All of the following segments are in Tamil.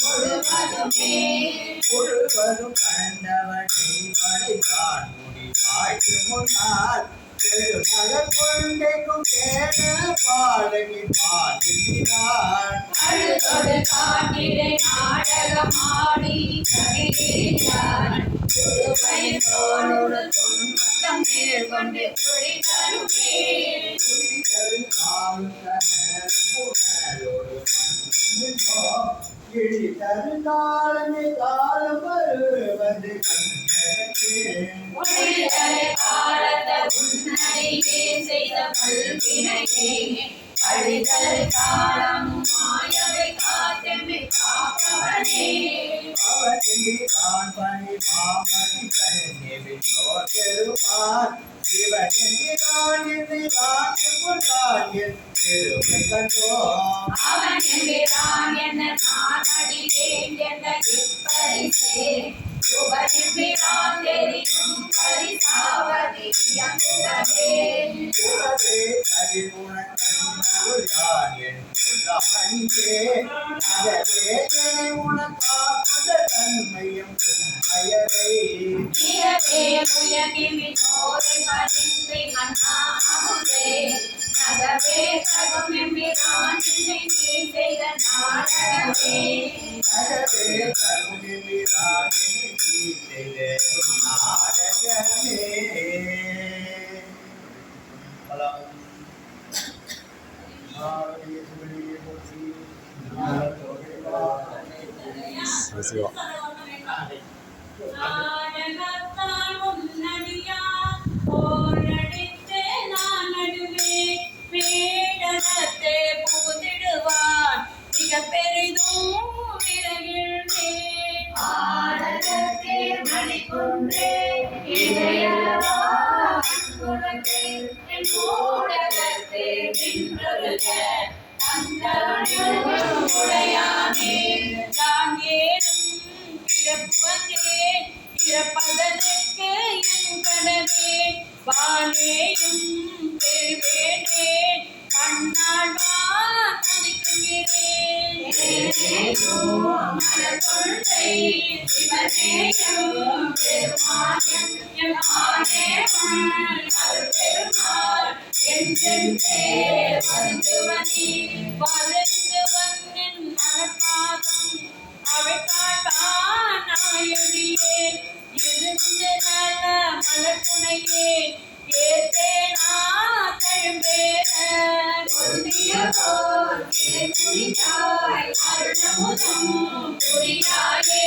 முழுவதுமே முழுவதும் கண்டவனை படைத்தான் முடி காய்க்கு முன்னால் பெருமலர் கொண்டைக்கும் கேட பாடகி பாடுகிறான் அழுதொடு காட்டிலே நாடகமாடி கவிதையான் திருவயின் தோளோடு துன்பம் மேற்கொண்டு துளி தருமே. குடிகள் கால் கனல் புனலோடு மண்ணினோ இழிதரு காலமே காலம் வருவது அழிதல் காலம் மாயவை காத்தமை காப்பவனே அவனிதான் பணி மாமணி கருணெவியோர் பெருமான் சிவனென்றான் என்னை காட்டி கொண்டான் என் அவன் என்கிறான் என்ன நான் அடியேன் என்ற இப்பரிசே உபனிப்பிரான் தெரியும் பரிசாவதி அங்குதே உலகே கரிகுணன் கண்ணருள் என் சொல்லாமணியே நகரே என்னை தன்மையும் அயரை நீரவே முயகிவி நோரை பரிந்தை அண்ணா அமுதே நகவே தகும் எம்பிரான் என்னை நீ செய்த நாடகமே நகரே கருணி ராகினி செய்த நாடகமே பலம் ஆரிய சிவனியை போற்றி சிவா நாடகத்தால் முன்னடியா போரடித்து நான் பிறப்பு வந்தேன் இறப்பதற்கு என் கடனே வானேயும் பெறுவேனேன் கண்ணால் வான் மதிக்குகிறேன் மலர்கொண்டை சிவனேயும் பெருமானியம் எம் ஆனேவும் என்றென்றே வருந்துவனே வருந்துவன் மனப்பாதம் அவை காண்பான் நாயடியே இருந்து நல்ல மலர்புனையே ஏத்தேனா தழும்பேற பொருந்திய போல் துணித்தாய் அருளமுதம் புரியாயே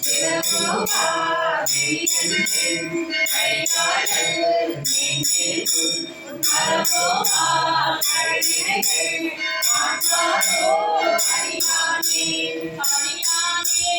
வானாகி நின்றாயே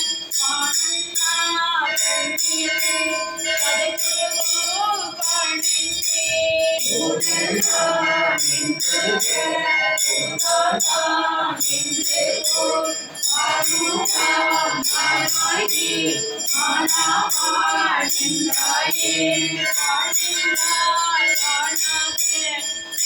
வாழ்த்துவதும்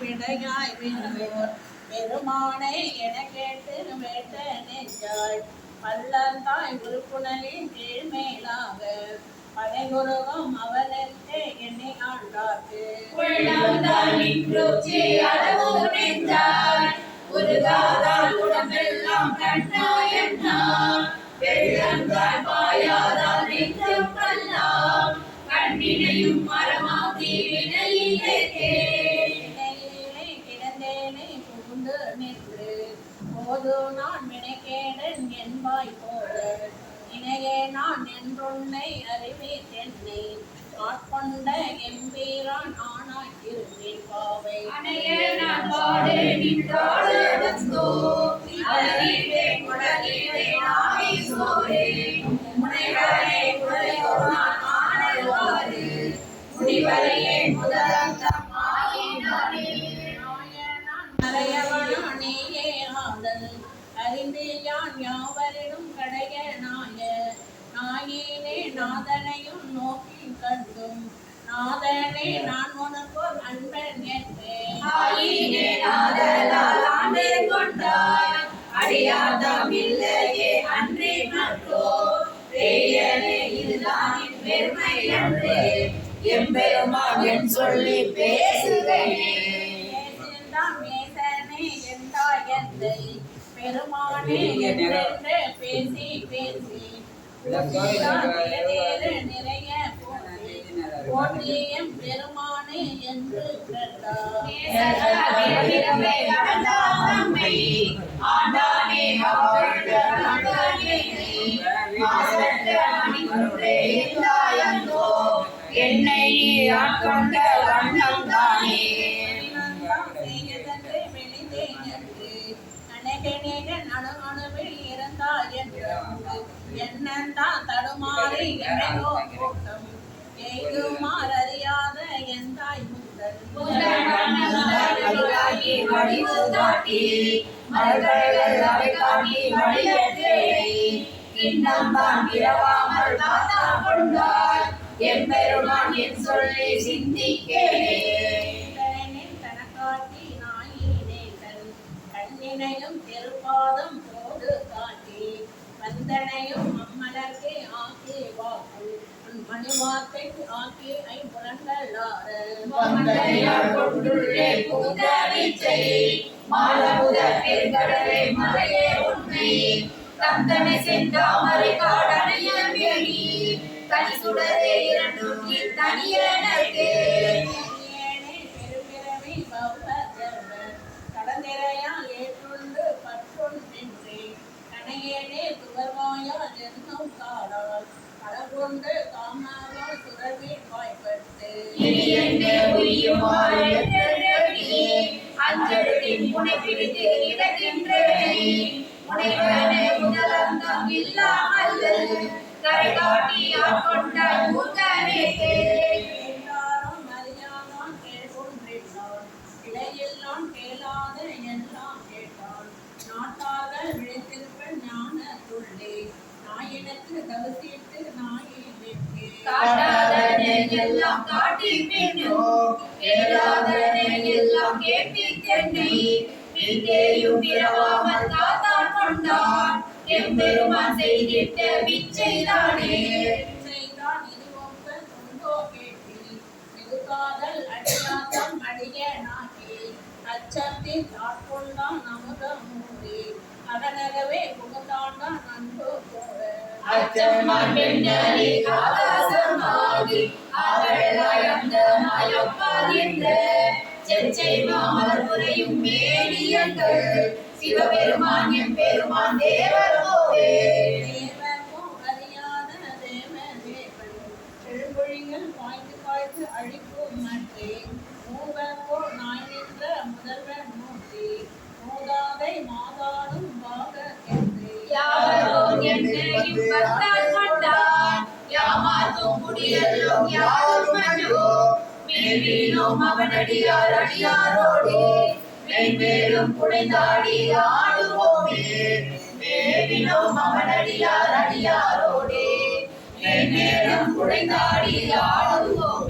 விடையாய் விண்ணோர் பெருமானை என கேட்டு வேட்ட நெஞ்சாய் பள்ளந்தாய் உறுப்புணரின் கீழ்மேலாக படைகுருவும் அவனுக்கே என்னை ஆண்டார்க்கு உள்ளம்தான் நின்றோச்சி அளவு நெஞ்சாய் உருகாதால் உடம்பெல்லாம் கண்ணாயண்ணா வெள்ளந்தாய் பாயாதால் நின்று கல்லாம் கண்ணினையும் மரமா நின்று போது நான் வினைகேடன் என்பாய் போல இணையே நான் என்றுன்னை அறிவேன் என்னை ஆட்கொண்ட எம்பீரான் ஆனாய் இருந்தேன் பாவை நான் பாடு நின்றாடு குடலிலே சோரே முனைவரே முடிவரையே யான் யாவரிலும் கடைய நாய நாயேனே நாதனையும் நோக்கி கண்டும். நாதனே நான் உனக்கோர் அன்பன் ஆண்டு கொண்டாய். அடியாதாம் இல்லையே அன்றே பேயனே இதுதான் பெருமை அன்றே எம்பெருமான் என் சொல்லி பேசுகையே பெருமானே பேசி பேசி. நிறைய போற்றி போற்றியம் பெருமானே என்று என்னை ஆட்கொண்ட வண்ணம் தானே. அவை காட்டி வழியற்றேனை இன்னம் தான் பிறவாமல் காத்தா கொண்டார். எம்பெருமான் என் சொல்லி சிந்திக்கேனே தனக்காட்டி கண்ணினையும் திருப்பாதம் சிந்தனையும் அம்மலர்க்கே ஆக்கி வா. உன் மணிவார்த்தைக்கு தந்தனை செந்தாமரை காடனைய தனி சுடரே அஞ்சலின் முனை பிடித்து இழக்கின்றேனே. முனைவனே முதலந்தம் இல்லாமல் கரை காட்டி ஆட்கொண்டாய் மூர்க்கனே. காட்டாதனே எல்லாம் காட்டி பின்னும் கேளாதனே எல்லாம் கேட்பித் தென்னை. பிறவாமல் காத்தான் கொண்டான் எம்பெருமான் செய்திட்ட விச்சைதானே செய்தான் உண்டோ கேட்டி அடிய அச்சத்தில் ஆட்கொண்டான் அமுத மூடி அதனகவே புகுந்தாண்டான் அன்பு போல. அச்சம்மான் பெண்ணறி ஆகாசமாகி சிவபெருமான் பாய்ந்து பாய்ந்து அழிக்கும் மற்றே நாய் நின்ற மூர்த்தி மூதாதை யாமார்க்கும் குடியெல்லும் யாரும் மன்றோ அவன் அடியார் அடியாரோடி. மேலும் குடைந்தாடி ஆடுவோமே. மேவினோம் அடியார் அடியாரோடி. மேலும் குடைந்தாடி ஆடுவோமே.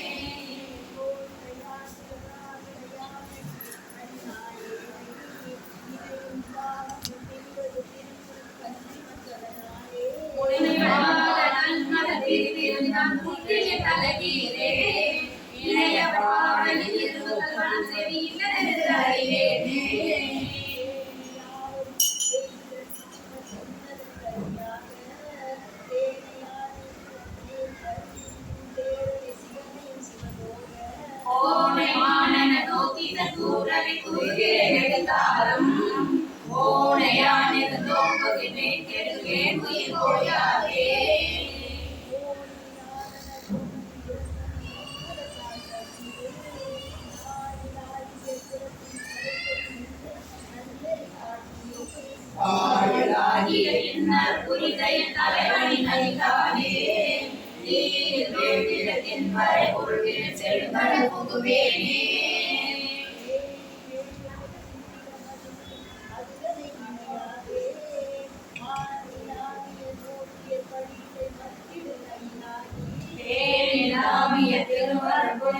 எடுத்தாலும் ஓனையானிருந்தோம் பகிர்வேன் கெடுவேன் உயிர் போயாதே. ஆகிய இன்னர் புரிதைய தலைவனின் அதிகாரே நீர் வேண்டிடத்தின் வரை புகுவேனே.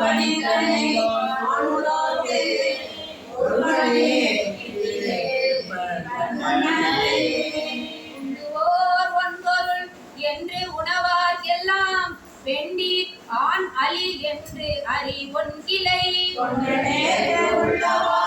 என்று என்று உணவார் எல்லாம் வெண்டி ஆண் அலி என்று அறி ஒன் கிளை உள்ளவா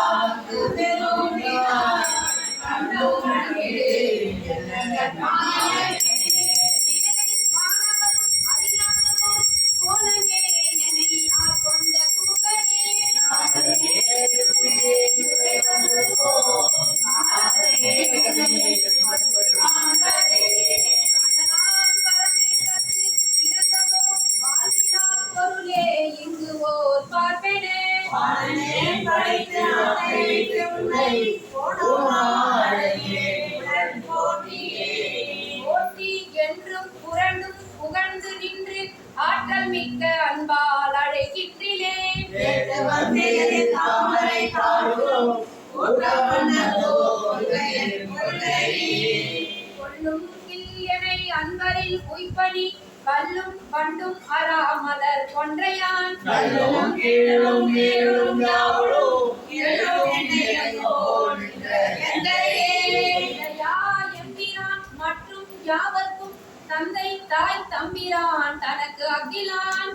கல்லும் பண்டும் அறாமலர் கொன்றையான் இளையா எம்பிரான் மற்றும் யாவர்க்கும் தந்தை தாய் தம்பிரான் தனக்கு அகிலான்.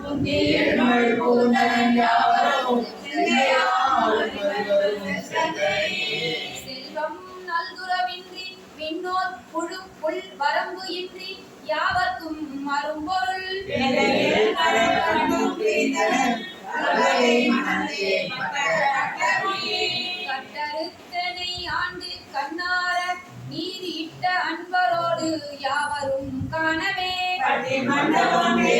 செல்வம் நல்குரவின்றி விண்ணோர் புழு புல் வரம்பு இன்றி யாவர்க்கும் மறும்பொருள் கட்டறுத்தனை ஆண்டு கண்ணார நீர் இட்ட அன்பரோடு யாவரும் காணவே. அறிவனே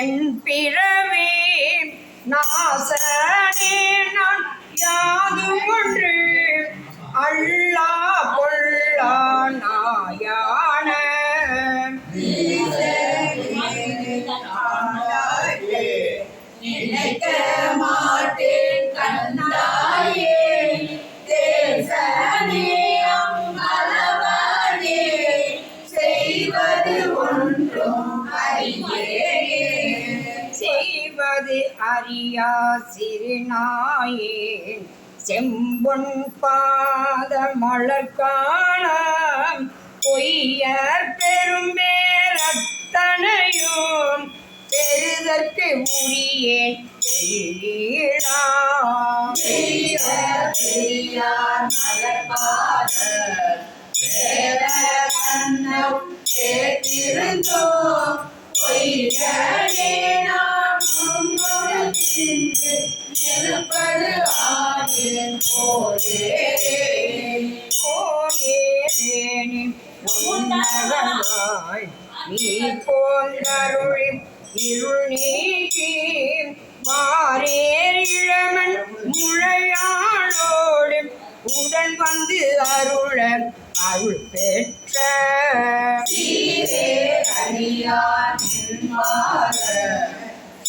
என் பிறவே நாசனே நான் யாது ஒன்று. அல்லா சிறுநாயேன் செம்பொன் பாத மலர்காணம் பொய்யர் பெரும்பேரத்தனையும் பெறுதற்கு உரியேன் பெரியார் பெரியார் மலர்பாத தேவ கண்ணம் நெருப்பது ஆகின் போதே உன்னதனாய் நீ போன்றருளி இருள் நீக்கி மாறேர் இளமன் முழையாளோடு உடன் வந்து அருள அருள் பெற்ற அடியார்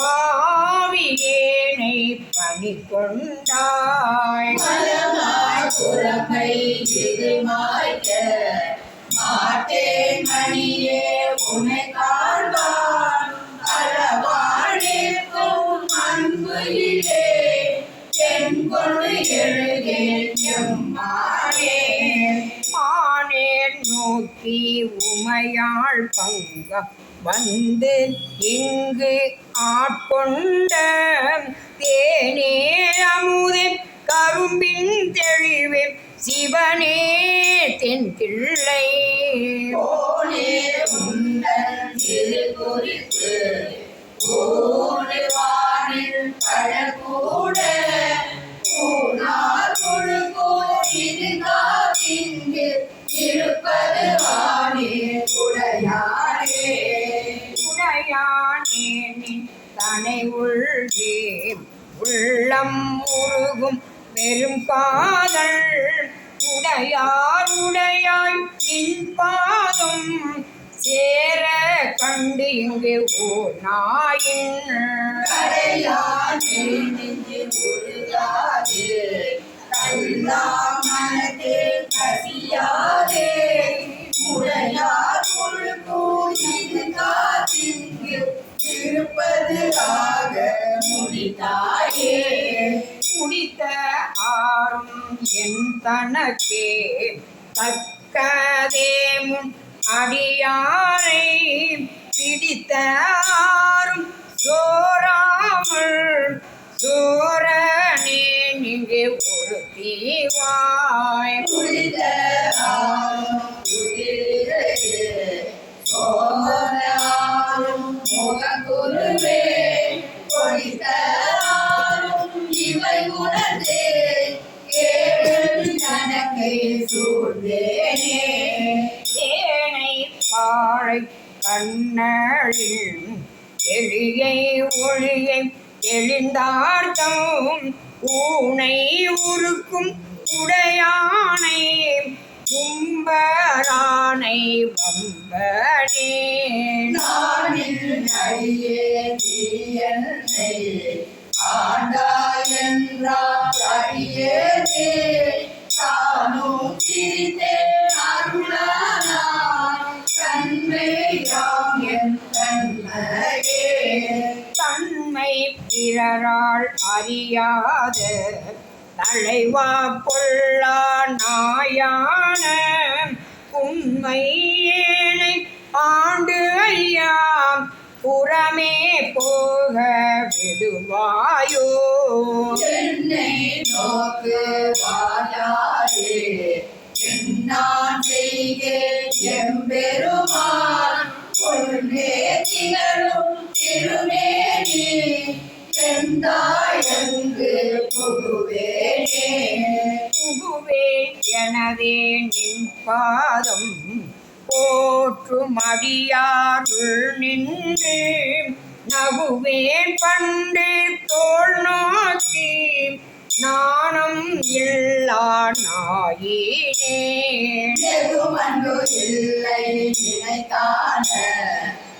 பாவியேனை பணி கொண்டாய் மலமாய் புறமை இது மாய்க்க மாட்டேன் மணியே உனை காண்பான். அளவானிற்கும் அன்புயிலே என் கொண்டு எழுகேன் எம்மானே ஆனேர் நோக்கி உமையாள் பங்கம் வந்து இங்கு ஆட்கொண்ட தேனே அமுதே கரும்பின் தெளிவே சிவனே தென் பிள்ளை போனே உந்தன் குறிப்பு அணை தனை உள்கே உள்ளம் உருகும் பெரும் காதல். உடையார் உடையாய் நின் பாதம் சேர கண்டு இங்கு ஓ நாயின் கடையானே மனதே கசியாதே. உடையார் இருப்பது ஆக முடித்தாயே. முடித்த ஆறும் என் தனக்கே. தக்கதேமும் அடியாரை பிடித்த ஆறும் சோராமல் சோரனே இங்கே ஒரு தீவாய் முடித்த ஆறும் குளிரே முகக்குருவே கொடித்த இவை உணர்ந்தே கேள் கணக்கை சூழ்ந்தேனே. பாழை கண்ணழில் எளியை ஒளியை எழிந்தார்த்தம். ஊனை உருக்கும் உடையானை கும்பரானை வம்பனே. நானில் நடியே தீயன்னை ஆண்டாய் என்றால் அடியேனே தானும் சிரித்தேன் அருளானாய் தன்மையாம் என் தன்மையே தன்மை பிறரால் அறியாத தலைவா பொல்லா காண உண்மை ஏனை ஆண்டு ஐயா புறமே போக விடுவாயோ? என்னை நோக்கு வாயாரே என்னான் செய்கேன் எம்பெருமான். பொருளே திகழும் திருமேனி. எந்தாயங்கு புகுவேனே. புகுவே எனவே நின் பாதம் போற்றும் அடியாருள் நின்று நகுவேன் பண்டு தோல் நோக்கி நாணம் இல்லா நாயினே. இல்லை நினைத்தான